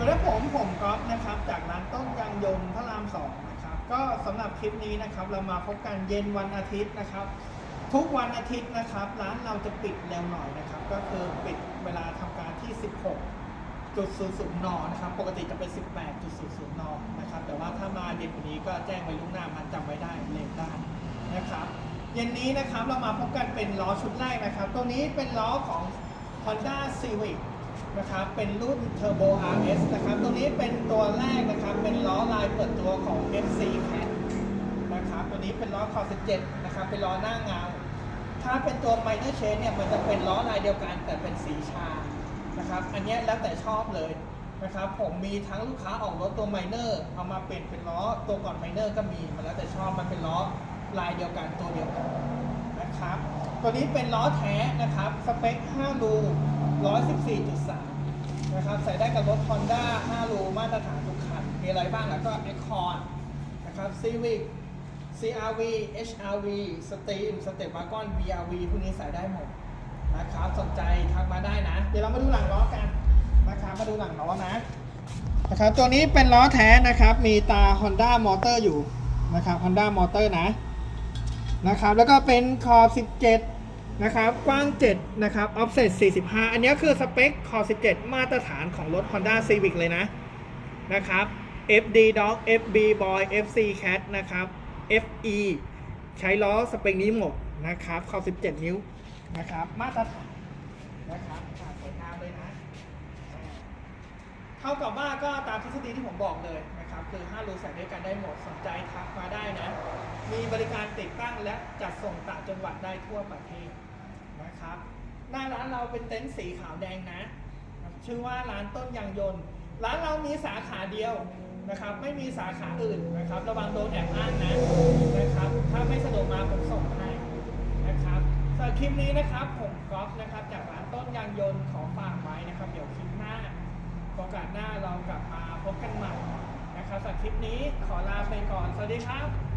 สวัสดีครับผมผมก๊อฟนะครับ จากร้านต้นยางยนต์พระรามสองนะครับ ก็สำหรับคลิปนี้นะครับ เรามาพบกันเย็นวันอาทิตย์นะครับ ทุกวันอาทิตย์นะครับ ร้านเราจะปิดเร็วหน่อยนะครับ ก็คือปิดเวลาทำการที่ 16จุดศูนย์ศูนย์นนะครับ ปกติจะเป็น 18จุดศูนย์ศูนย์นนะครับ แต่ว่าถ้ามาเย็นกว่านี้ก็แจ้งไว้ล่วงหน้ามันจำไว้ได้เลนได้นะครับ เย็นนี้นะครับเรามาพบกันเป็นล้อชุดแรกนะครับ ตัวนี้เป็นล้อของ Honda Civic นะครับ เป็นรุ่น Turbo RS นะครับ ตัวนี้เป็นตัวแรกนะครับ เป็นล้อลายเปิดตัวของ FC Cat นะครับ ตัวนี้เป็นล้อคอ17นะครับ เป็นล้อหน้าเงา ถ้าเป็นตัว Minor Chain เนี่ย มันจะเป็นล้อลายเดียวกัน แต่เป็นสีชา นะครับ อันนี้แล้วแต่ชอบเลยนะครับ ผมมีทั้งลูกค้าออกรถตัว Minor เอามาเปลี่ยนเป็นล้อตัวก่อน Minor ก็มี มันแล้วแต่ชอบ มันเป็นล้อลายเดียวกันตัวเดียวกันนะครับ ตัวนี้เป็นล้อแท้นะครับ สเปค 5 รู 114.3 นะครับใส่ได้กับรถ Honda 5รูมาตรฐานทุกคัน มีอะไรบ้างแล้วก็ Accord นะครับ Civic CRV HRV Steam Step Wagon BRV พวกนี้ใส่ได้หมดนะครับสนใจทักมาได้นะ เดี๋ยวเรามาดูหลังล้อกันนะครับมาดูหลังล้อนะนะครับตัวนี้เป็นล้อแท้นะครับ มีตา Honda Motor อยู่นะครับ Honda Motor นะนะครับแล้วก็เป็นคอบ 17 นะครับกว้าง 7 นะครับ offset 45 อันนี้คือสเปคคอ17 มาตรฐานของรถ Honda Civic เลยนะ นะครับ FD Dog FB Boy FC Cat นะครับ FE ใช้ล้อสเปคนี้หมดนะครับคอ17 นิ้วนะครับ มาตรฐานนะครับอ่าสวยงามเลยนะ ท่ากับว่าก็ตามทฤษฎีที่ผมบอกเลยนะครับ คือ5รูใส่ด้วยกันได้หมดสนใจทักมาได้นะ มีบริการติดตั้งและจัดส่งต่างจังหวัดได้ทั่วประเทศนะครับ หน้าร้านเราเป็นเต็นท์สีขาวแดงนะ ชื่อว่าร้านต้นยางยนต์ ร้านเรามีสาขาเดียวนะครับ ไม่มีสาขาอื่นนะครับ ระวังโดนแอบอ้างนะนะครับ ถ้าไม่สะดวกมาผมส่งให้นะครับสำหรับคลิปนี้นะครับผมก๊อฟนะครับ จากร้านต้นยางยนต์ขอฝากไว้นะครับ เดี๋ยวคลิป โอกาสหน้าเรากลับมาพบกันใหม่นะครับสำหรับคลิปนี้ขอลาไปก่อน สวัสดีครับ